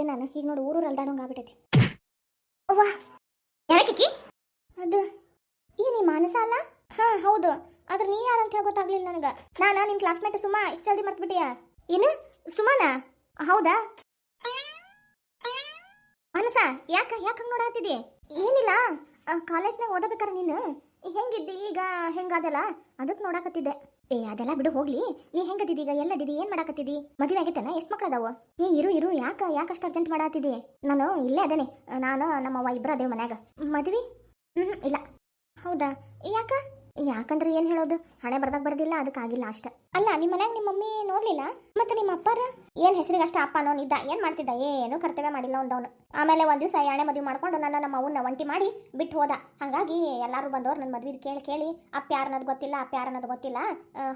ಇದ್ದೆ ನಾನು. ಈಗ ನೋಡಿ ಊರು ಅಲ್ದಾಡೋಂಗೆ ಆಗ್ಬಿಟ್ಟೈತಿ ಅವ್ವ ಅದು ಈ ನೀ ಮಾನಸ ಅಲ್ಲ? ಹಾ ಹೌದು. ಆದ್ರೆ ನೀ ಯಾರು ಅಂತ ಹೇಳಿ ಗೊತ್ತಾಗ್ಲಿಲ್ಲ ನನಗೆ. ನಾನು ನಿನ್ ಕ್ಲಾಸ್ಮೇಟ್ ಸುಮಾ ಇಷ್ಟ ಜಲ್ದಿ ಮರ್ತ್ಬಿಟ್ಟಿಯಾ? ಏನು? ಸುಮಾನ? ಹೌದಾ? ಮಾನಸ ಯಾಕ ಯಾಕ ಹಂಗೆ ನೋಡಾತಿದ್ದಿ ಏನಿಲ್ಲ. ಕಾಲೇಜ್ನಾಗ ಓದಬೇಕಾರ ನೀನು? ಹೆಂಗಿದ್ದಿ? ಈಗ ಹೆಂಗಾದಲ್ಲ ಅದಕ್ಕೆ ನೋಡಾಕತ್ತಿದ್ದೆ. ಏ, ಅದೆಲ್ಲ ಬಿಡು, ಹೋಗ್ಲಿ. ನೀ ಹೆಂಗದಿದಿ ಈಗ? ಎಲ್ಲದಿದಿ ಏನ್ ಮಾಡಾಕತ್ತಿದಿ? ಮದುವೆ ಆಗೈತನ ಎಷ್ಟು ಮಕ್ಳು ಅದಾವ ಏ, ಇರು ಇರು. ಯಾಕ ಯಾಕ ಅಷ್ಟು ಅರ್ಜೆಂಟ್ ಮಾಡಾತಿದಿ? ನಾನು ಇಲ್ಲೇ ಅದೇನೆ. ನಾನು ನಮ್ಮವ್ವ ಇಬ್ಬರು ಅದೇವ್ ಮನ್ಯಾಗ. ಮದ್ವಿ? ಹ್ಮ್ ಇಲ್ಲ. ಹೌದಾ? ಯಾಕ? ಯಾಕಂದ್ರೆ ಏನ್ ಹೇಳೋದು? ಹಣೆ ಬರ್ದಾಗ ಬರ್ದಿಲ್ಲ, ಅದಕ್ಕಾಗಿಲ್ಲ ಅಷ್ಟ. ಅಲ್ಲ ನಿಮ್ಮ ಮನ್ಯಾಗ ನಿಮ್ಮ ಮಮ್ಮಿ ನೋಡ್ಲಿಲ್ಲ? ಮತ್ತೆ ನಿಮ್ಮ ಅಪ್ಪರ? ಏನು ಹೆಸರಿಗೆ ಅಷ್ಟ ಅಪ್ಪ ಅನ್ನೋನ್ ಇದ್ದ ಏನ್ ಮಾಡ್ತಿದ್ದ? ಏನು ಕರ್ತವ್ಯ ಮಾಡಿಲ್ಲ ಒಂದವನು ಆಮೇಲೆ ಒಂದು ದಿವಸ ಯಾಣೆ ಮದುವೆ ಮಾಡ್ಕೊಂಡು ನನ್ನ ನಮ್ಮ ಅವನ್ನ ಒಂಟಿ ಮಾಡಿ ಬಿಟ್ಟು ಹೋದ. ಹಾಗಾಗಿ ಎಲ್ಲರೂ ಬಂದವ್ರು ನನ್ನ ಮದ್ವಿದ್ ಕೇಳಿ ಕೇಳಿ, ಅಪ್ಪ ಯಾರ ಅನ್ನೋದು ಗೊತ್ತಿಲ್ಲ, ಅಪ್ಪ ಯಾರ ಅನ್ನೋದು ಗೊತ್ತಿಲ್ಲ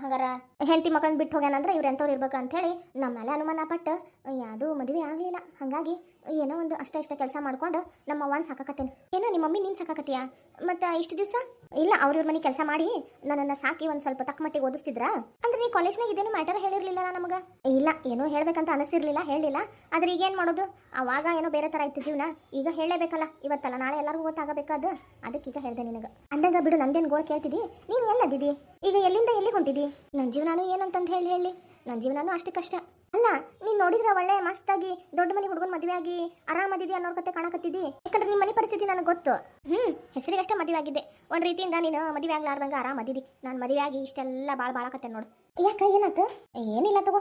ಹಂಗಾರ ಹೆಂಡತಿ ಮಕ್ಕಳನ್ನ ಬಿಟ್ಟು ಹೋಗ್ಯಾನಂದ್ರೆ ಇವ್ರು ಎಂಥವ್ರು ಇರ್ಬೇಕು ಅಂತ ಹೇಳಿ ನಮ್ಮ ಅನುಮಾನ ಪಟ್ಟು, ಯಾವುದು ಮದುವೆ ಆಗಲಿಲ್ಲ. ಹಾಗಾಗಿ ಏನೋ ಒಂದು ಅಷ್ಟ ಇಷ್ಟ ಕೆಲಸ ಮಾಡ್ಕೊಂಡು ನಮ್ಮ ಅವ್ವನ್ ಸಾಕಾಕತ್ತೇನೆ. ಏನೋ, ನಿಮ್ಮ ಮಮ್ಮಿ ನೀನ್ ಸಾಕಾಕತ್ತೀಯಾ? ಮತ್ತೆ ಇಷ್ಟು ದಿವಸ? ಇಲ್ಲ, ಅವ್ರ ಇವ್ರ ಮನೆ ಕೆಲಸ ಮಾಡಿ ನನ್ನನ್ನು ಸಾಕಿ ಒಂದು ಸ್ವಲ್ಪ ತಕ್ಕ ಮಟ್ಟಿಗೆ ಓದಿಸ್ತಿದ್ರ? ಅಂದ್ರೆ ನೀ ಕಾಲೇಜ್ನಾಗ ಇದೇನು ಮ್ಯಾಟರ್ ಹೇಳಿರ್ಲಿಲ್ಲ ನಮಗ. ಇಲ್ಲ, ಏನೋ ಹೇಳಬೇಕಂತ ಅನಿಸಿರ್ಲಿಲ್ಲ, ಹೇಳಲಿಲ್ಲ. ಆದ್ರೆ ಈಗ ಏನು ಮಾಡೋದು? ಅವಾಗ ಏನೋ ಬೇರೆ ಥರ ಇತ್ತು ಜೀವನ. ಈಗ ಹೇಳಲೇಬೇಕಲ್ಲ, ಇವತ್ತಲ್ಲ, ನಾಳೆ ಎಲ್ಲರಿಗೂ ಗೊತ್ತಾಗಬೇಕಾದ ಅದಕ್ಕೆ ಈಗ ಹೇಳಿದೆ ನಿನಗೆ. ಅಂದಾಗ ಬಿಡು, ನಂದೇನು ಗೋಳ್ ಕೇಳ್ತಿದ್ದಿ ನೀನು ಎಲ್ಲದಿದ್ದಿ ಈಗ ಎಲ್ಲಿಂದ ಎಲ್ಲಿ ಹೊಂಟಿದ್ದಿ ನನ್ನ ಜೀವನಾನು ಏನಂತಂದು ಹೇಳಿ ಹೇಳಿ. ನನ್ನ ಜೀವನಾನು ಅಷ್ಟು ಕಷ್ಟ. ಅಲ್ಲ, ನೀನು ನೋಡಿದ್ರೆ ಒಳ್ಳೆ ಮಸ್ತಾಗಿ ದೊಡ್ಡ ಮನೆ ಹುಡುಗನ ಮದುವೆ ಆಗಿ ಆರಾಮದಿದೆ ಅನ್ನೋರ್ ಕತೆ ಕಾಣಕತ್ತಿದ್ದಿ ಯಾಕಂದ್ರೆ ನಿಮ್ಮ ಮನೆ ಪರಿಸ್ಥಿತಿ ನನಗೆ ಗೊತ್ತು. ಹ್ಮ್, ಹೆಸರಿಗಷ್ಟೇ ಮದುವೆ ಆಗಿದ್ದೆ ಒಂದು ರೀತಿಯಿಂದ ನೀನು ಮದುವೆ ಆಗ್ಲಾರ್ದಂಗ ಆರಾಮದಿದಿ. ನಾನು ಮದುವೆ ಆಗಿ ಇಷ್ಟೆಲ್ಲ ಭಾಳ ಬಾಳಕತ್ತೆ ನೋಡು. ಯಾಕ, ಏನಾತು? ಏನಿಲ್ಲ ತಗೋ.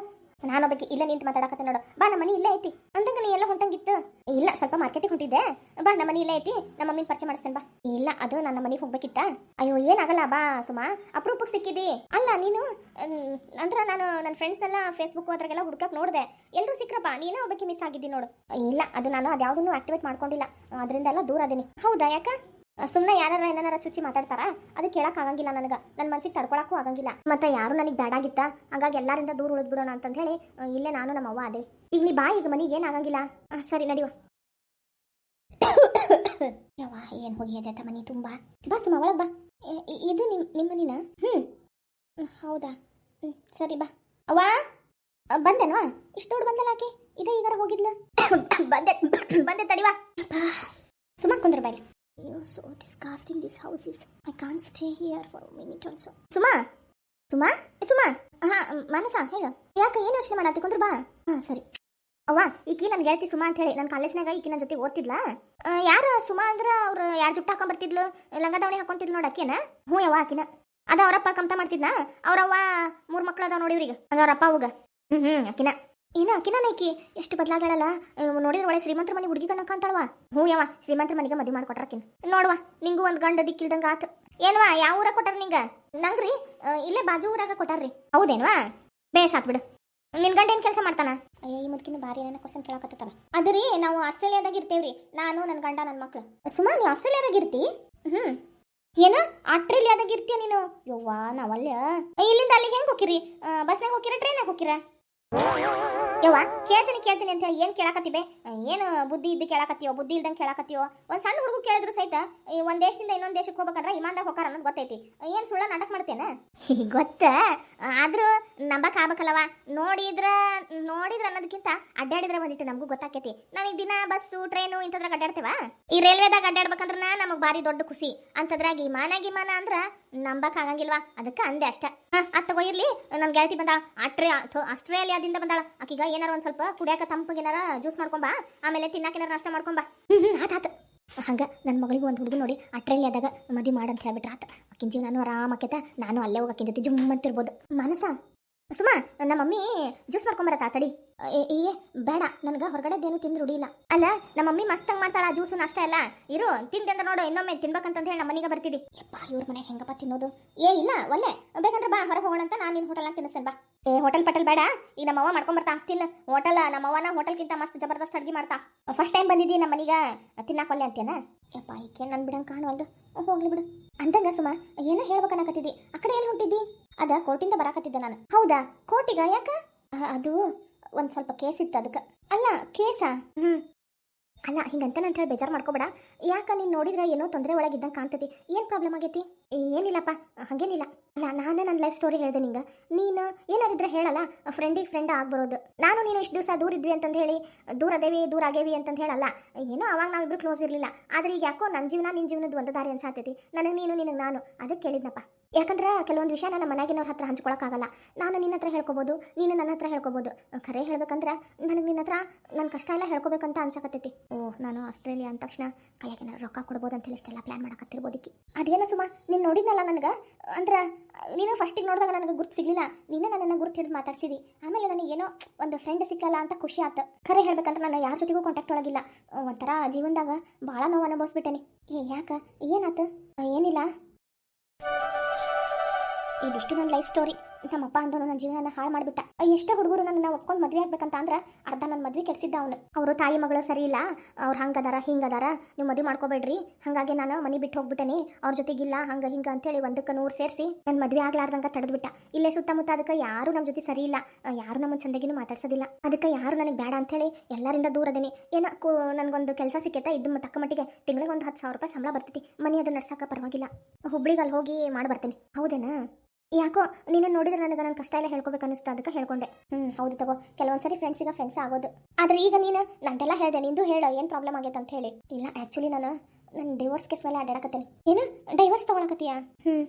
ನಾನೊಬ್ಬಕ್ಕೆ ಇಲ್ಲ ನಿಂತು ಮಾತಾಡಕತ್ತೆ ನೋಡು. ಬಾ, ನಮ್ಮ ಮನಿ ಇಲ್ಲೇ ಐತಿ. ಅಂದಂಗ ನೀ ಎಲ್ಲ ಹೊಂಟಂಗಿತ್ತು. ಇಲ್ಲ, ಸ್ವಲ್ಪ ಮಾರ್ಕೆಟಿಗೆ ಹೊಂಟಿದ್ದೆ. ಬಾ, ನಮ್ಮ ಮನಿ ಇಲ್ಲೇ ಐತಿ. ನಮ್ಮ ಮಮ್ಮಿನ ಪರಿಚಯ ಮಾಡಿಸ್ತೇನೆ ಬಾ. ಇಲ್ಲ, ಅದು ನನ್ನ ಮನಿಗೆ ಹೋಗ್ಬೇಕಿತ್ತ. ಅಯ್ಯೋ, ಏನಾಗಲ್ಲ, ಬಾ, ಸುಮಾ. ಅಪರೂಪಕ್ಕೆ ಸಿಕ್ಕಿದಿ. ಅಲ್ಲ, ನೀನು ಅಂದ್ರೆ ನಾನು ನನ್ನ ಫ್ರೆಂಡ್ಸ್ ಎಲ್ಲ ಫೇಸ್ಬುಕ್ ಅದ್ರಾಗೆಲ್ಲ ಹುಡ್ಕಕ್ ನೋಡಿದೆ. ಎಲ್ಲರೂ ಸಿಕ್ಕ್ರಪ್ಪ ನೀನೇ ಒಬ್ಬಕ್ಕೆ ಮಿಸ್ ಆಗಿದ್ದಿ ನೋಡು. ಇಲ್ಲ, ಅದು ನಾನು ಅದ್ಯಾವುದನ್ನು ಆಕ್ಟಿವೇಟ್ ಮಾಡ್ಕೊಂಡಿಲ್ಲ. ಅದರಿಂದ ಎಲ್ಲ ದೂರ ಅದೀನಿ. ಹೌದಾ, ಯಾಕ? ಸುಮ್ಮನೆ ಯಾರ ಏನಾರ ಚುಚ್ಚಿ ಮಾತಾಡ್ತಾರ? ಅದು ಕೇಳಕ್ ಆಗಂಗಿಲ್ಲ ನನಗ. ನನ್ನ ಮನ್ಸಿಗೆ ತಡ್ಕೊಳಕ್ಕೂ ಆಗಂಗಿಲ್ಲ. ಮತ್ತೆ ಯಾರು ನನಗೆ ಬೇಡಾಗಿತ್ತ ಹಂಗಾಗಿ ಎಲ್ಲರಿಂದ ದೂರ ಉಳಿದ್ ಬಿಡೋಣ ಅಂತ ಹೇಳಿ ಇಲ್ಲೇ ನಾನು ನಮ್ಮ ಅವ್ವ ಅದೇ. ಈಗ ನೀ ಬಾ ಈಗ ಮನೆಗೆ ಏನ್ ಆಗಂಗಿಲ್ಲ? ಆ, ಸರಿ ನಡಿವ ಯವ್ವ ಏನ್ ಹೋಗಿ ಅಜಾತ ಮನಿ ತುಂಬಾ? ಬಾ ಸುಮ್ಮ ಒಳಗ್ ಬಾ. ಇದು ನಿಮ್ ನಿಮ್ಮ ಮನಿನ? ಹ್ಮ್. ಹ್ಮ್, ಹೌದಾ. ಸರಿ ಬಾ. ಅವ್ವ ಬಂದೆನವಾ ಇಷ್ಟು ದೊಡ್ಡ ಬಂದಲ್ಲ ಆಕೆ? ಇದೇ ಈಗಾರ ಹೋಗಿದ್ಲ. ಬಂದೆ ಬಂದೆ ತಡಿವಾ ಸುಮ್ಮ ಕುಂದ್ರ ಬಾರಿ ಅಯ್ಯೋ so disgusting this house is I can't stay here for minute also Suma Suma ಏ, ಸುಮಾ ಹಾ ಮನಸ ಹೇಳು. ಯಾಕೆ ಏನು ಯೋಚನೆ ಮಾಡತ್ತಿ ಕುಂದ್ರ ಬಾ ಹಾ ಸರಿ. ಅವ್ವ ಈಕಿ ನನ್ ಗೆಳತಿ ಸುಮಾ ಅಂತ ಹೇಳಿ. ನನ್ನ ಕಾಲೇಜ್ನಾಗ ಈಕಿ ನನ್ನ ಜೊತೆ ಓದ್ತಿದ್ಲಾ? ಯಾರು ಸುಮಾ ಅಂದ್ರ ಅವ್ರ ಯಾರ್ ಜುಟ್ಟ ಹಾಕೊಂಡ್ ಬರ್ತಿದ್ಲು? ಲಂಗ ದಾವಣಿ ಹಾಕೊಂತಿದ್ಲು ನೋಡ ಅಕ್ಕಿನ? ಹ್ಞೂ ಯವ್ವ ಆಕಿನ. ಅದ ಅವರಪ್ಪ ಕಮ್ತ ಮಾಡ್ತಿದ್ನ? ಅವ್ರವ್ವ ಮೂರ್ ಮಕ್ಳು ಅದಾವ ನೋಡಿವ್ರಿಗೆ ಅದ ಅವ್ರಪ್ಪ ಅವಾಗ. ಹ್ಮ್ ಹ್ಮ್ ಆಕಿನ ಏನ ಆಕಿನ ಈಕಿ ಎಷ್ಟು ಬದಲಾಗ್ಯಾಳಲ್ಲ ನೋಡಿದ್ರೆ ಒಳ್ಳೆ ಶ್ರೀಮಂತರ ಮನೆ ಹುಡುಗಿ ಕಣ್ಣ ಕಾಣ್ತಾಳವ ಹ್ಞೂ ಯಾವ ಶ್ರೀಮಂತರ ಮನೆಗೆ ಮದುವೆ ಮಾಡ್ಕೊಟ್ರಕಿನ್. ನೋಡುವ, ನಿಂಗೂ ಒಂದು ಗಂಡ ದಿಕ್ಕಿಲ್ದಂಗ ಆತು. ಏನ್ವಾ, ಯಾವ ಊರಾಗ ಕೊಟ್ಟಾರ ನಿಂಗ? ನಂಗ್ರಿ ಇಲ್ಲೇ ಬಾಜು ಊರಾಗ ಕೊಟ್ಟಾರ್ರಿ. ಹೌದೇನ್ವಾ? ಬೇಸ್ ಬಿಡು. ನಿನ್ ಗಂಡ ಏನ್ ಕೆಲಸ ಮಾಡ್ತಾನ? ಅಯ್ಯ, ಈ ಮುದ್ಕಿನ ಬಾರಿ ಏನೇನ ಕ್ವಶನ್ ಕೇಳಕತ್ತಾನ ಅದ್ರಿ ನಾವು ಆಸ್ಟ್ರೇಲಿಯಾದಾಗ ಇರ್ತೇವ್ರಿ. ನಾನು ನನ್ನ ಗಂಡ ನನ್ನ ಮಕ್ಳು. ಸುಮಾ, ನೀವು ಆಸ್ಟ್ರೇಲಿಯಾದಾಗ ಇರ್ತಿ? ಹ್ಮ್. ಏನ? ಆಸ್ಟ್ರೇಲಿಯಾದಾಗ ಇರ್ತೀಯ ನೀನು? ಯವ್ವಾ ನಾವಲ್ಲ ಇಲ್ಲಿಂದ ಅಲ್ಲಿಗೆ ಹೆಂಗ್ ಹೋಗಿರಿ ಬಸ್ನಾಗ ಹೋಗಿರ ಟ್ರೈನಾಗ ಹೋಗಿರ ಯವ್ವ ಕೇಳ್ತೀನಿ ಕೇಳ್ತೀನಿ ಅಂತ ಹೇಳಿ ಏನು ಕೇಳಾಕತ್ತಿವೆ ಏನು ಬುದ್ಧಿ ಇದ್ದು ಕೇಳಾಕತ್ತೀವೋ ಬುದ್ಧಿ ಇಲ್ದಂಗೆ ಕೇಳಾಕತ್ತೀವೋ ಒಂದು ಸಣ್ಣ ಹುಡುಗ ಕೇಳಿದ್ರು ಸಹಿತ ಒಂದ್ ದೇಶದಿಂದ ಇನ್ನೊಂದು ದೇಶಕ್ಕೆ ಹೋಗ್ಬೇಕಂದ್ರೆ ಇಮಾನ್ದಾಗ ಹೋಗಾರ ಅನ್ನೋದು ಗೊತ್ತೈತಿ. ಏನು ಸುಳ್ಳ ನಾಟಕ ಮಾಡ್ತೇನೆ? ಗೊತ್ತ? ಆದರೂ ನಂಬಕ್ ಆಗ್ಬೇಕಲ್ಲವ ನೋಡಿದ್ರ ನೋಡಿದ್ರ ಅನ್ನೋದಕ್ಕಿಂತ ಅಡ್ಡಾಡಿದ್ರೆ ಒಂದಿಟ್ಟು ನಮಗೂ ಗೊತ್ತಾಕೈತಿ. ನಾವೀಗ ದಿನ ಬಸ್ಸು ಟ್ರೈನು ಇಂಥದ್ರಾಗ ಅಡ್ಡಾಡ್ತೇವ? ಈ ರೈಲ್ವೆದಾಗ ಅಡ್ಡಾಡ್ಬೇಕಂದ್ರೆ ನಮಗೆ ಭಾರಿ ದೊಡ್ಡ ಖುಷಿ. ಅಂತದ್ರಾಗ ವಿಮಾನ ಗಿಮಾನ ಅಂದ್ರ ನಂಬಕ್ ಆಗಂಗಿಲ್ವಾ? ಅದಕ್ಕೆ ಅಂದೆ ಅಷ್ಟ. ಅದ್ ತಗೋ ಇರ್ಲಿ. ನನ್ ಗೆಳತಿ ಬಂದ ಆಸ್ಟ್ರೇ ಥು, ಆಸ್ಟ್ರೇಲಿಯಾದಿಂದ ಬಂದಾಳ. ಆಕಿಗ ಏನಾರ ಒಂದ್ ಸ್ವಲ್ಪ ಕುಡಿಯಾಕ ತಂಪಗೇನಾರ ಜ್ಯೂಸ್ ಮಾಡ್ಕೊಂಬಾ, ಆಮೇಲೆ ತಿನ್ನಾಕ ಏನಾರ ನಾಷ್ಟ ಮಾಡ್ಕೊಂಬಾ. ಹ್ಮ್ ಹ್ಮ್, ಆತ ಆತ. ಹಂಗ ನನ್ನ ಮಗಳಿಗೂ ಒಂದು ಹುಡುಗ ನೋಡಿ ಆಸ್ಟ್ರೇಲಿಯಾದಾಗ ಮದುವೆ ಮಾಡಂತ ಹೇಳ್ಬಿಟ್ರ ಆತ. ಆಕಿನ ಜೀವನಾನು ಆರಾಮ್ ಆಕೈತ, ನಾನು ಅಲ್ಲೇ ಹೋಗಿ ಆಕಿನ ಜೊತೆ ಜುಮ್ ಅಂತಿರ್ಬೋದು ಮನಸ ಸುಮಾ ನಮ್ಮ ಮಮ್ಮಿ ಜ್ಯೂಸ್ ಮಾಡ್ಕೊಂಬರತ್ತ, ತಡಿ. ಏ ಬೇಡ, ನನಗೆ ಹೊರಗಡೆದೇನು ತಿಂದು ರುಡಿಲ್ಲ ಅಲ್ಲ, ನಮ್ಮ ಮಮ್ಮಿ ಮಸ್ತಂಗ್ ಮಾಡ್ತಾಳ, ಜ್ಯೂಸು ನಾಷ್ಟ ಅಲ್ಲ ಇರು, ತಿಂದೆ ನೋಡು, ಇನ್ನೊಮ್ಮೆ ತಿನ್ಬೇಕಂತ ಹೇಳಿ ನಮ್ಮ ಮನೆಗೆ ಬರ್ತಿದ್ದಿ ಯಪ್ಪ, ಇವ್ರ ಮನೆಗೆ ಹೆಂಗಪ್ಪ ತಿನ್ನೋದು? ಏ, ಇಲ್ಲ, ಒಲ್ಲೆ. ಬೇಕಂದ್ರೆ ಬಾ, ಹೊರಗೆ ಹೋಗೋಣ ಅಂತ ನಾನು ನಿನ್ನ ಹೋಟೆಲ್ ತಿನ್ನಿಸ್ತೇನೆ, ಬಾ. ಏ ಹೋಟೆಲ್ ಪಟಲ್ ಬೇಡ. ಈಗ ನಮ್ಮ ಅವ್ವ ಮಾಡ್ಕೊಂಬರ್ತಾ ತಿನ್ನು ಹೋಟೆಲ್ ನಮ್ಮ ಅವ್ವನ ಹೋಟೆಲ್ಗಿಂತ ಮಸ್ತ್ ಜಬರ್ದಸ್ತ್ ಅಡ್ಗೆ ಮಾಡ್ತಾ. ಫಸ್ಟ್ ಟೈಮ್ ಬಂದಿದ್ದಿ ನಮ್ಮ ಮನೀಗ. ತಿನ್ನಕೊಲ್ಲೆ ಅಂತೇನ ಯಪ್ಪ ಈಕೆ ನನ್ ಬಿಡಂಗ್ ಕಾಣವಲ್ದು. ಹೋಗ್ಲಿ ಬಿಡು. ಅಂದಂಗ ಸುಮ, ಏನೋ ಹೇಳ್ಬೇಕನ್ನಕತ್ತಿದ್ದಿ ಆ ಕಡೆ ಎಲ್ಲಿ ಹೊಂಟಿದ್ದಿ ಅದ ಕೋರ್ಟಿಂದ ಬರಾಕತ್ತಿದ್ದೆ ನಾನು. ಹೌದಾ? ಕೋರ್ಟಿಗ, ಯಾಕ? ಅದು ಒಂದ್ ಸ್ವಲ್ಪ ಕೇಸ್ ಇತ್ತು ಅದಕ್ಕೆ. ಅಲ್ಲ ಕೇಸಾ? ಹ್ಮ್. ಅಲ್ಲ, ಹಿಂಗಂತ ಅಂತ ಹೇಳಿ ಬೇಜಾರು ಮಾಡ್ಕೋಬೇಡ. ಯಾಕೆ ನೀನು ನೋಡಿದ್ರೆ ಏನೋ ತೊಂದರೆ ಒಳಗಿದ್ದಂಗೆ ಕಾಣ್ತೈತಿ. ಏನು ಪ್ರಾಬ್ಲಮ್ ಆಗೈತಿ? ಏನಿಲ್ಲಪ್ಪ, ಹಾಗೇನಿಲ್ಲ. ಅಲ್ಲ, ನಾನೇ ನನ್ನ ಲೈಫ್ ಸ್ಟೋರಿ ಹೇಳಿದೆ ನಿಂಗೆ. ನೀನು ಏನಾರಿದ್ರೆ ಹೇಳಲ್ಲ? ಫ್ರೆಂಡಿಗೆ ಫ್ರೆಂಡ್ ಆಗ್ಬರೋದು ನಾನು ನೀನು ಇಷ್ಟು ದಿವಸ ದೂರ ಇದ್ವಿ ಅಂತಂದು ಹೇಳಿ, ದೂರ ಅದೇವಿ, ದೂರ ಆಗೇವಿ ಅಂತಂದು ಹೇಳಲ್ಲ. ಏನೋ ಅವಾಗ ನಾವಿಬ್ರು ಕ್ಲೋಸ್ ಇರಲಿಲ್ಲ. ಆದ್ರೆ ಈಗ ಯಾಕೋ ನನ್ನ ಜೀವನ ನಿನ್ನ ಜೀವನದ ಒಂದು ದಾರಿ ಅನ್ಸಾತೈತಿ. ನನಗೆ ನೀನು, ನಿನಗೆ ನಾನು ಅದಕ್ಕೆ ಕೇಳಿದ್ನಪ್ಪ. ಯಾಕಂದ್ರೆ ಕೆಲವೊಂದು ವಿಷಯ ನನ್ನ ಮನೆಯಾಗಿನವ್ರ ಹತ್ರ ಹಂಚ್ಕೊಳಕ್ಕಾಗಲ್ಲ. ನಾನು ನಿನ್ನ ಹತ್ರ ಹೇಳ್ಕೊಬೋದು, ನೀನು ನನ್ನ ಹತ್ರ ಹೇಳ್ಕೊಬೋದು. ಖರೆ ಹೇಳ್ಬೇಕಂದ್ರೆ ನನಗೆ ನಿನ್ನ ಹತ್ರ ನನ್ನ ಕಷ್ಟ ಎಲ್ಲ ಹೇಳ್ಕೊಬೇಕಂತ ಅನ್ಸಕತ್ತೈತಿ. ಓ ನಾನು ಆಸ್ಟ್ರೇಲಿಯಾ ಅಂದ ತಕ್ಷಣ ಕೈಯಾಗಿನ ರೊಕ್ಕ ಕೊಡ್ಬೋದು ಅಂತ ಹೇಳಿ ಇಷ್ಟೆಲ್ಲ ಪ್ಲಾನ್ ಮಾಡಕತ್ತಿರ್ಬೋದಿಕ್ಕಿ ಅದೇನೋ ಸುಮ್ಮ ನೀನು ನೋಡಿದ್ನಲ್ಲ ನನಗೆ? ಅಂದ್ರೆ, ನೀನು ಫಸ್ಟಿಗೆ ನೋಡಿದಾಗ ನನಗೆ ಗುರ್ತು ಸಿಗ್ಲಿಲ್ಲ. ನೀನೇ ನನ್ನನ್ನು ಗುರ್ತು ಹಿಡಿದು ಮಾತಾಡ್ಸಿದಿ. ಆಮೇಲೆ ನನಗೇನೋ ಒಂದು ಫ್ರೆಂಡ್ ಸಿಕ್ಕಲ್ಲ ಅಂತ ಖುಷಿ ಆಯ್ತು ಖರೆ ಹೇಳ್ಬೇಕಂದ್ರೆ ನಾನು ಯಾರ ಜೊತೆಗೂ ಕಾಂಟ್ಯಾಕ್ಟ್ ಒಳಗಿಲ್ಲ. ಒಂಥರ ಜೀವನದಾಗ ಭಾಳ ನೋವು ಅನುಭವಿಸ್ಬಿಟ್ಟೇನಿ. ಏ, ಯಾಕೆ? ಏನಾತು? ಏನಿಲ್ಲ? ಇದಿಷ್ಟು ನನ್ನ ಲೈಫ್ ಸ್ಟೋರಿ ನಮ್ಮಪ್ಪ ಅಂದು ನನ್ನ ಜೀವನ ಹಾಳು ಮಾಡಿಬಿಟ್ಟ. ಎಷ್ಟೋ ಹುಡುಗರು ನನ್ನ ಒಪ್ಕೊಂಡು ಮದುವೆ ಆಗ್ಬೇಕಂತ ಅಂದ್ರೆ ಅರ್ಧ ನನ್ನ ಮದುವೆ ಕೆಡಿಸಿದ್ದ ಅವನು. ಅವರು ತಾಯಿ ಮಗಳು ಸರಿ ಇಲ್ಲ, ಅವ್ರು ಹಂಗದಾರ, ಹಿಂಗದಾರ, ನೀವು ಮದುವೆ ಮಾಡ್ಕೋಬೇಡ್ರಿ. ಹಾಗಾಗಿ ನಾನು ಮನೆ ಬಿಟ್ಟು ಹೋಗ್ಬಿಟ್ಟೇನೆ. ಅವ್ರ ಜೊತೆಗಿಲ್ಲ, ಹಂಗ, ಹಿಂಗ ಅಂತೇಳಿ ಒಂದಕ್ಕೆ ನೂರು ಸೇರಿಸಿ ನನ್ನ ಮದುವೆ ಆಗ್ಲಾರ್ದಂಗ ತಡೆದ್ಬಿಟ್ಟ. ಇಲ್ಲೇ ಸುತ್ತಮುತ್ತ ಅದಕ್ಕೆ ಯಾರು ನಮ್ಮ ಜೊತೆ ಸರಿ ಇಲ್ಲ. ಯಾರು ನಮ್ಮ ಚಂದಗಿನೂ ಮಾತಾಡ್ಸೋದಿಲ್ಲ. ಅದಕ್ಕೆ ಯಾರು ನನಗೆ ಬೇಡ ಅಂತೇಳಿ ಎಲ್ಲರಿಂದ ದೂರ ಅದೇನಿ. ಏನ ನನಗೊಂದು ಕೆಲಸ ಸಿಕ್ಕೈತಾ ಇದ್ದು ತಕ್ಕ ಮಟ್ಟಿಗೆ ತಿಂಗಳಿಗೆ ಒಂದು ಹತ್ತು ಸಾವಿರ ರೂಪಾಯಿ ಸಂಬಳ ಬರ್ತೈತಿ. ಮನೆ ಅದು ನಡ್ಸಕ್ಕೆ ಪರವಾಗಿಲ್ಲ. ಹುಬ್ಳಿಗೆ ಅಲ್ಲಿ ಹೋಗಿ ಮಾಡಿ ಬರ್ತೇನೆ. ಹೌದೇನಾ? ಯಾಕೋ ನಿನ್ನ ನೋಡಿದ್ರೆ ನನಗೆ ನನ್ನ ಕಷ್ಟ ಎಲ್ಲ ಹೇಳ್ಕೊಬೇಕು ಅನಿಸ್ತು ಅದಕ್ಕೆ ಹೇಳ್ಕೊಂಡೆ. ಹ್ಮ್, ಹೌದು ತಗೋ. ಕೆಲವೊಂದ್ಸರಿ ಫ್ರೆಂಡ್ಸಿಗೆ ಫ್ರೆಂಡ್ಸ್ ಆಗೋದು. ಆದ್ರೆ ಈಗ ನೀನು ನಂದೆಲ್ಲ ಹೇಳಿದೆ, ನಿಂದು ಹೇಳು, ಏನು ಪ್ರಾಬ್ಲಮ್ ಆಗೈತೆ ಅಂತ ಹೇಳಿ. ಇಲ್ಲ ಆ್ಯಕ್ಚುಲಿ ನಾನು ನನ್ನ ಡಿವೋರ್ಸ್ ಕೇಸ್ ಮೇಲೆ ಅಡ್ಡಾಡಕತ್ತೇನೆ. ಏನು? ಡೈವರ್ಸ್ ತಗೊಳಕತ್ತೀಯಾ? ಹ್ಮ್.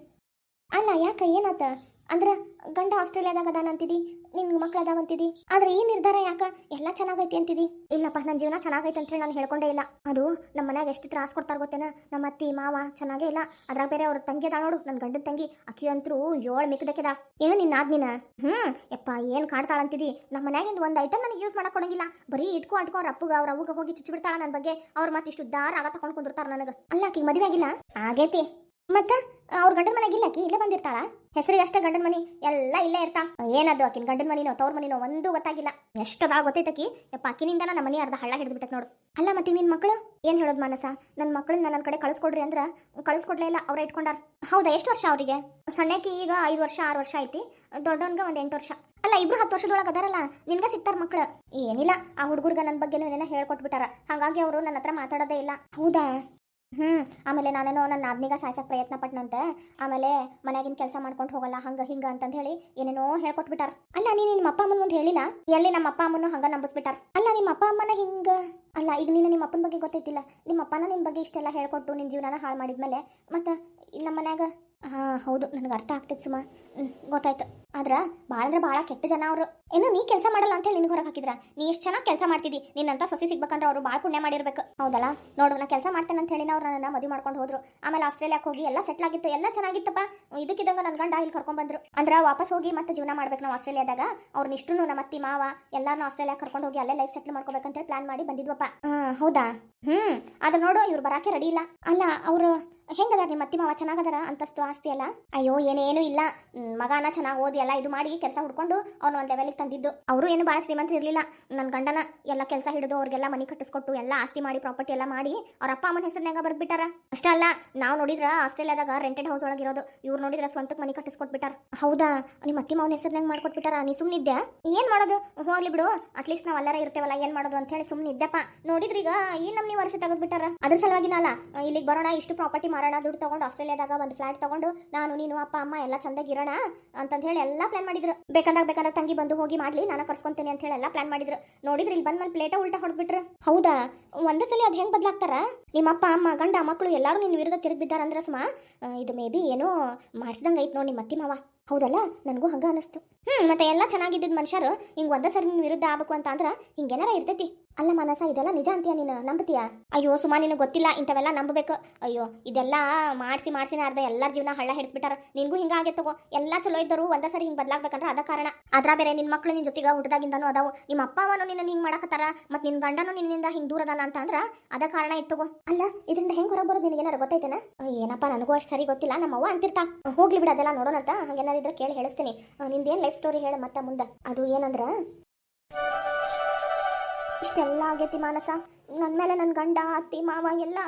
ಅಲ್ಲ, ಯಾಕ? ಏನಾತ? ಅಂದ್ರೆ ಗಂಡ ಆಸ್ಟ್ರೇಲಿಯಾದಾಗ ಅದಾನ ಅಂತಿದಿ, ನಿನ್ ಮಕ್ಳು ಅದಾವ ಅಂತಿದಿ. ಆದ್ರೆ ಈ ನಿರ್ಧಾರ ಯಾಕ? ಎಲ್ಲ ಚೆನ್ನಾಗೈತಿ ಅಂತಿದಿ. ಇಲ್ಲಪ್ಪ ನನ್ನ ಜೀವನ ಚೆನ್ನಾಗೈತೆ ಅಂತ ಹೇಳಿ ನಾನು ಹೇಳ್ಕೊಂಡೇ ಇಲ್ಲ. ಅದು ನಮ್ಮ ಮನ್ಯಾಗ ಎಷ್ಟು ತ್ರಾಸ್ ಕೊಡ್ತಾರ ಗೊತ್ತೇನ? ನಮ್ಮ ಅತ್ತಿ, ಮಾವ ಚೆನ್ನಾಗೇ ಇಲ್ಲ. ಅದ್ರಾಗ ಬೇರೆ ಅವ್ರ ತಂಗಿ ಅದಾಳ ನೋಡು ನನ್ನ ಗಂಡನ ತಂಗಿ. ಅಕ್ಕಿ ಅಂತರೂ ಏಳು ಮಿಕ್ಕದಕ್ಕಿದ ಏನು ನಿನ್ನ ಆದ್ನಿನ ಹ್ಮ್, ಯಪ್ಪ, ಏನು ಕಾಡ್ತಾಳ ಅಂತಿದಿ? ನಮ್ಮ ಮನ್ಯಾಗಿಂದ ಒಂದು ಐಟಮ್ ನನಗೆ ಯೂಸ್ ಮಾಡಕ್ ಕೊಡಂಗಿಲ್ಲ. ಬರೀ ಇಟ್ಕೊ, ಅಟ್ಕೊ, ಅವ್ರ ಅಪ್ಪಗ, ಅವ್ರ ಅವ್ಗ ಹೋಗಿ ಚುಚ್ಚಿ ಬಿಡ್ತಾಳ ನನ್ನ ಬಗ್ಗೆ. ಅವ್ರ ಮತ್ತೆ ಇಷ್ಟು ದಾರ ಆಗ ತಗೊಂಡ್ ಕುಂದಿರ್ತಾರ ನನಗೆ. ಅಲ್ಲ ಆಕಿಗೆ ಮದುವೆ ಆಗಿಲ್ಲ? ಆಗೈತಿ. ಮತ್ತ, ಅವ್ರ ಗಂಡನ ಮನೆಗಿಲ್ಲ ಆಕಿ ಇಲ್ಲೇ ಬಂದಿರ್ತಾಳ? ಹೆಸರಿಗೆ ಅಷ್ಟೇ ಗಂಡನ ಮನಿ, ಎಲ್ಲ ಇಲ್ಲೇ ಇರ್ತಾ. ಏನದು ಆಕಿನ ಗಂಡನ ಮನಿನೋ, ತವ್ರ ಮನಿನೋ, ಒಂದು ಗೊತ್ತಾಗಿಲ್ಲ. ಎಷ್ಟು ಭಾಳ ಗೊತ್ತೈತಕಿ? ಯಪ್ಪ ಆಕಿನಿಂದ ನಮ್ಮ ಮನಿ ಅರ್ಧ ಹಳ್ಳ ಹಿಡಿದು ನೋಡು. ಅಲ್ಲ, ಮತ್ತೆ ನಿನ್ ಮಕ್ಕಳು ಏನ್ ಹೇಳೋದು ಮಾನಸ? ನನ್ನ ಮಕ್ಕಳನ್ನ ನನ್ನ ಕಡೆ ಕಳಿಸ್ಕೊಡ್ರಿ ಅಂದ್ರ, ಕಳಿಸ್ಕೊಡ್ಲೇ ಇಲ್ಲ, ಅವ್ರ ಇಟ್ಕೊಂಡಾರ. ಹೌದಾ, ಎಷ್ಟು ವರ್ಷ ಅವರಿಗೆ? ಸಣ್ಣಕ್ಕೆ ಈಗ ಐದು ವರ್ಷ, ಆರು ವರ್ಷ ಐತಿ. ದೊಡ್ಡವನ್ಗ ಒಂದ್ ಎಂಟು ವರ್ಷ. ಅಲ್ಲ, ಇಬ್ರು ಹತ್ತು ವರ್ಷದೊಳಗೆ ಅದಾರಲ್ಲ, ನಿನ್ಗೆ ಸಿಗ್ತಾರ ಮಕ್ಕಳು ಏನಿಲ್ಲ, ಆ ಹುಡುಗರ್ಗ ನನ್ನ ಬಗ್ಗೆನೂ ಏನೇನೋ ಹೇಳ್ಕೊಟ್ಬಿಟ್ಟಾರ. ಹಾಗಾಗಿ ಅವರು ನನ್ನ ಹತ್ರ ಮಾತಾಡೋದೇ ಇಲ್ಲ. ಹೌದಾ? ಹ್ಮ್, ಆಮೇಲೆ ನಾನೇನೋ ನನ್ನ ನಾದ್ನಿಗ ಸಾಯ್ಸಕ್ ಪ್ರಯತ್ನ ಪಟ್ನಂತೆ. ಆಮೇಲೆ ಮನ್ಯಾಗಿನ ಕೆಲಸ ಮಾಡ್ಕೊಂಡು ಹೋಗಲ್ಲ, ಹಂಗ ಹಿಂಗ ಅಂತಂದು ಹೇಳಿ ಏನೇನೋ ಹೇಳ್ಕೊಟ್ಬಿಟ್ಟಾರ. ಅಲ್ಲ, ನೀನು ನಿಮ್ಮ ಅಪ್ಪ ಅಮ್ಮನ ಮುಂದೆ ಹೇಳಿಲ್ಲ? ಎಲ್ಲಿ ನಮ್ಮ ಅಪ್ಪ ಅಮ್ಮನ ಹಂಗ ನಂಬಿಸ್ಬಿಟ್ಟಾರ? ಅಲ್ಲ ನಿಮ್ಮ ಅಪ್ಪ ಅಮ್ಮನ ಹಿಂಗ? ಅಲ್ಲ ಈಗ ನೀನು ನಿಮ್ಮ ಅಪ್ಪನ ಬಗ್ಗೆ ಗೊತ್ತೈತಿಲ್ಲ. ನಿಮ್ಮ ಅಪ್ಪನ ನಿನ್ನ ಬಗ್ಗೆ ಇಷ್ಟೆಲ್ಲ ಹೇಳ್ಕೊಟ್ಟು ನಿನ್ನ ಜೀವನನ ಹಾಳು ಮಾಡಿದ್ಮೇಲೆ ಮತ್ತೆ ನಮ್ಮ ಮನ್ಯಾಗ? ಹಾಂ ಹೌದು ನನಗೆ ಅರ್ಥ ಆಗ್ತೈತೆ ಸುಮ್ಮ ಗೊತ್ತಾಯ್ತು. ಆದ್ರೆ ಭಾಳ ಅಂದ್ರೆ ಭಾಳ ಕೆಟ್ಟ ಜನ ಅವರು. ಏನು ನೀ ಕೆಲಸ ಮಾಡಲ್ಲ ಅಂತೇಳಿ ನಿನ್ಗೆ ಹೊರಗೆ ಹಾಕಿದ್ರ? ನೀ ಎಷ್ಟು ಚೆನ್ನಾಗಿ ಕೆಲಸ ಮಾಡ್ತಿದ್ದಿ. ನಿನ್ನಂತ ಸೊಸಿ ಸಿಗ್ಬೇಕಂದ್ರೆ ಅವರು ಭಾಳ ಪುಣ್ಯ ಮಾಡಿರ್ಬೇಕು. ಹೌದಲ್ಲ? ನೋಡು ನಾ ಕೆಲಸ ಮಾಡ್ತೇನೆ ಅಂತ ಹೇಳಿ ಅವ್ರು ನನ್ನ ಮದುವೆ ಮಾಡ್ಕೊಂಡು ಹೋದ್ರು. ಆಮೇಲೆ ಆಸ್ಟ್ರೇಲಿಯಾಕ್ಕೆ ಹೋಗಿ ಎಲ್ಲ ಸೆಟ್ಲ್ ಆಗಿತ್ತು. ಎಲ್ಲ ಚೆನ್ನಾಗಿತ್ತಪ್ಪ. ಇದಕ್ಕಿದ್ದಂಗ ನನ್ನ ಗಂಡ ಇಲ್ಲಿ ಕರ್ಕೊಂಡ್ ಬಂದ್ರು. ಅಂದ್ರೆ ವಾಪಸ್ ಹೋಗಿ ಮತ್ತೆ ಜೀವನ ಮಾಡ್ಬೇಕು ನಾವು ಆಸ್ಟ್ರೇಲಿಯಾದಾಗ. ಅವ್ರನ್ನ ಇಷ್ಟು ನಮ್ಮ ಅತ್ತಿ ಮಾವ ಎಲ್ಲಾರು ಆಸ್ಟ್ರೇಲಿಯಾ ಕರ್ಕೊಂಡು ಹೋಗಿ ಅಲ್ಲೇ ಲೈಫ್ ಸೆಟ್ಲ್ ಮಾಡ್ಕೋಬೇಕಂತ ಪ್ಲಾನ್ ಮಾಡಿ ಬಂದಿದ್ವಪ್ಪ. ಹೌದಾ? ಹ್ಮ್ ಆದ್ರೆ ನೋಡು ಇವ್ರು ಬರಾಕೆ ರೆಡಿ ಇಲ್ಲ. ಅಲ್ಲ ಅವರು ಹೆಂಗದಾರ ನಿಮ್ಮ ಅತ್ತಿ ಮಾವ? ಚೆನ್ನಾಗದಾರ? ಅಂತಸ್ತು, ಆಸ್ತಿ ಅಲ್ಲ ಅಯ್ಯೋ, ಏನೇನು ಇಲ್ಲ. ಮಗನ ಚೆನ್ನಾಗಿ ಓದಿ ಎಲ್ಲ ಇದು ಮಾಡಿ ಕೆಲಸ ಹುಡ್ಕೊಂಡು ಅವ್ನು ಒಂದು ಲೆವೆಲಿಗೆ ತಂದಿದ್ದು. ಅವರು ಏನು ಭಾಳ ಶ್ರೀಮಂತ ಇರಲಿಲ್ಲ. ನನ್ನ ಗಂಡನ ಎಲ್ಲ ಕೆಲಸ ಹಿಡಿದು ಅವ್ರಿಗೆಲ್ಲ ಮನೆ ಕಟ್ಟಿಸ್ಕೊಟ್ಟು ಎಲ್ಲ ಆಸ್ತಿ ಮಾಡಿ ಪ್ರಾಪರ್ಟಿ ಎಲ್ಲ ಮಾಡಿ ಅವ್ರ ಅಪ್ಪ ಅಮ್ಮನ ಹೆಸರಿನಾಗ ಬರ್ದ್ಬಿಟ್ಟಾರ. ಅಷ್ಟೇ ಅಲ್ಲ, ನಾವು ನೋಡಿದ್ರ ಆಸ್ಟ್ರೇಲಿಯಾದಾಗ ರೆಂಟೆಡ್ ಹೌಸ್ ಒಳಗಿರೋದು ಇವ್ರು ನೋಡಿದ್ರ ಸ್ವಂತಕ್ಕೆ ಮನೆ ಕಟ್ಟಿಸ್ಕೊಟ್ಬಿಟ್ಟಾರ. ಹೌದಾ? ನಿಮ್ಮ ಅತ್ತಿ ಮಾವನ ಹೆಸರಿನಾಗ ಮಾಡ್ಕೊಟ್ಬಿಟ್ಟಾರ? ನೀ ಸುಮ್ಮನಿದ್ದೆ ಏನು ಮಾಡೋದು? ಹೋಗ್ಲಿ ಬಿಡು. ಅಟ್ಲೀಸ್ಟ್ ನಾವು ಎಲ್ಲರ ಇರ್ತೇವಲ್ಲ, ಏನು ಮಾಡೋದು ಅಂತ ಹೇಳಿ ಸುಮ್ಮನೆ ನೋಡಿದ್ರೀಗ ಈ ಈ ನಮ್ನಿ ವರ್ಷ ತೆಗೆದ್ಬಿಟ್ಟಾರ. ಅದ್ರ ಸಲುವಾಗಿನಲ್ಲ, ಇಲ್ಲಿಗೆ ಬರೋಣ, ಇಷ್ಟು ಪ್ರಾಪರ್ಟಿ ಮಾರೋಣ ದುಡ್ಡು ತಗೊಂಡು ಆಸ್ಟ್ರೇಲಿಯಾದಾಗ ಒಂದು ಫ್ಲಾಟ್ ತಗೊಂಡು, ನಾನು, ನೀನು, ಅಪ್ಪ, ಅಮ್ಮ ಎಲ್ಲ ಚಂದಾಗಿ ಇರೋಣ ಅಂತಂದ ಹೇಳಿ ಎಲ್ಲ ಪ್ಲಾನ್ ಮಾಡಿದ್ರು. ಬೇಕಂದಾಗ ಬೇಕಾದಾಗ ತಂಗಿ ಬಂದು ಹೋಗಿ, ಮಾಡ್ಲಿ, ನಾನು ಕರ್ಸ್ಕೊಂತೀನಿ ಅಂತ ಹೇಳಿ ಎಲ್ಲ ಪ್ಲಾನ್ ಮಾಡಿದ್ರು. ನೋಡಿದ್ರೆ ಇಲ್ಲಿ ಬಂದ್ಮೇಲೆ ಪ್ಲೇಟ ಉಲ್ಟಾ ಹೊಡೆದ್ಬಿಟ್ರು. ಹೌದಾ? ಒಂದೇ ಸಲ ಅದು ಹೆಂಗೆ ಬದಲಾಗ್ತಾರ? ನಿಮ್ಮ ಅಪ್ಪ, ಅಮ್ಮ, ಗಂಡ ಮಕ್ಕಳು ಎಲ್ಲರೂ ನಿನ್ನ ವಿರುದ್ಧ ತಿರುಗಿ ಬಿದ್ದಾರಂದ್ರೆ ಸುಮಾ ಇದು ಮೇ ಬಿ ಏನೋ ಮಾಡಿಸ್ದಂಗೆ ಐತೆ ನೋಡಿ ನಿಮ್ಮ ಅತ್ತಿ ಮಾವ. ಹೌದಲ್ಲ? ನನಗೂ ಹಂಗೆ ಅನಿಸ್ತು. ಹ್ಮ್, ಮತ್ತೆ ಎಲ್ಲ ಚೆನ್ನಾಗಿದ್ದಿದ್ ಮನುಷ್ಯರು ಹಿಂಗ್ ಒಂದೇ ಸರಿ ನಿನ್ ವಿರುದ್ಧ ಆಗ್ಬೇಕು ಅಂತ ಅಂದ್ರ ಹಿಂಗೇನಾರ ಇರ್ತೈತಿ. ಅಲ್ಲ ಮನಸ, ಇದೆಲ್ಲ ನಿಜ ಅಂತೀಯ ನೀನು ನಂಬತೀಯ? ಅಯ್ಯೋ, ಸುಮಾ, ನಿನಗೆ ಗೊತ್ತಿಲ್ಲ, ಇಂಥವೆಲ್ಲ ನಂಬಬೇಕು. ಅಯ್ಯೋ, ಇದೆಲ್ಲ ಮಾಡಿಸಿ ಮಾಡಿಸಿನ ಅರ್ಧ ಎಲ್ಲರ ಜೀವನ ಹಳ್ಳ ಹಿಡಿಸ್ಬಿಟ್ಟಾರ. ನಿನ್ಗೂ ಹಿಂಗ ತಗೋ. ಎಲ್ಲ ಚಲೋ ಇದ್ದರು ಒಂದೇ ಸರಿ ಹಿಂಗ್ ಬದಲಾಗ್ಬೇಕಂದ್ರೆ ಅದ ಕಾರಣ. ಅದ್ರ ಬೇರೆ ನಿನ್ ಮಕ್ಳು ನಿನ್ ಜೊತೆಗ ಹುಟ್ಟದಾಗಿಂದನೂ ಅದಾವು. ನಿಮ್ಮ ಅಪ್ಪ ಅವನು ನಿನ್ನ ಹಿಂಗ್ ಮಾಡಕತ್ತಾರ ಮತ್ ನಿನ್ ಗಂಡನು ನಿನ್ನಿಂದ ಹಿಂಗ್ ದೂರ ಅದಾನ ಅಂತ ಅಂದ್ರ ಅದ ಕಾರಣ ಇತ್ತಗೋ ತಗೋ. ಅಲ್ಲ, ಇದರಿಂದ ಹೆಂಗ್ ಹೊರಗೆ ಬರೋದು ನಿನಗೆ ಏನಾರ ಗೊತ್ತೈತೇನ? ಏನಪ್ಪ, ನನಗೂ ಅಷ್ಟು ಸರಿ ಗೊತ್ತಿಲ್ಲ. ನಮ್ಮ ಅವ್ವ ಅಂತಿರ್ತಾ ಹೋಗ್ಲಿ ಬಿಡ, ಅದೆಲ್ಲ ನೋಡೋಣ ಅಂತ ಹಂಗೇನಾರ ಇದ್ರೆ ಕೇಳಿ ಹೇಳಿಸ್ತೀನಿ. ನಿಂದೇನ್ ಲೈಫ್ ಸ್ಟೋರಿ ಹೇಳ ಮತ್ತ ಮುಂದೆ. ಅದು ಏನಂದ್ರ? ಇಷ್ಟೆಲ್ಲ ಆಗೈತಿ ಮಾನಸ. ನನ್ನ ಮೇಲೆ ನನ್ನ ಗಂಡ, ಅತ್ತಿ, ಮಾವ ಎಲ್ಲ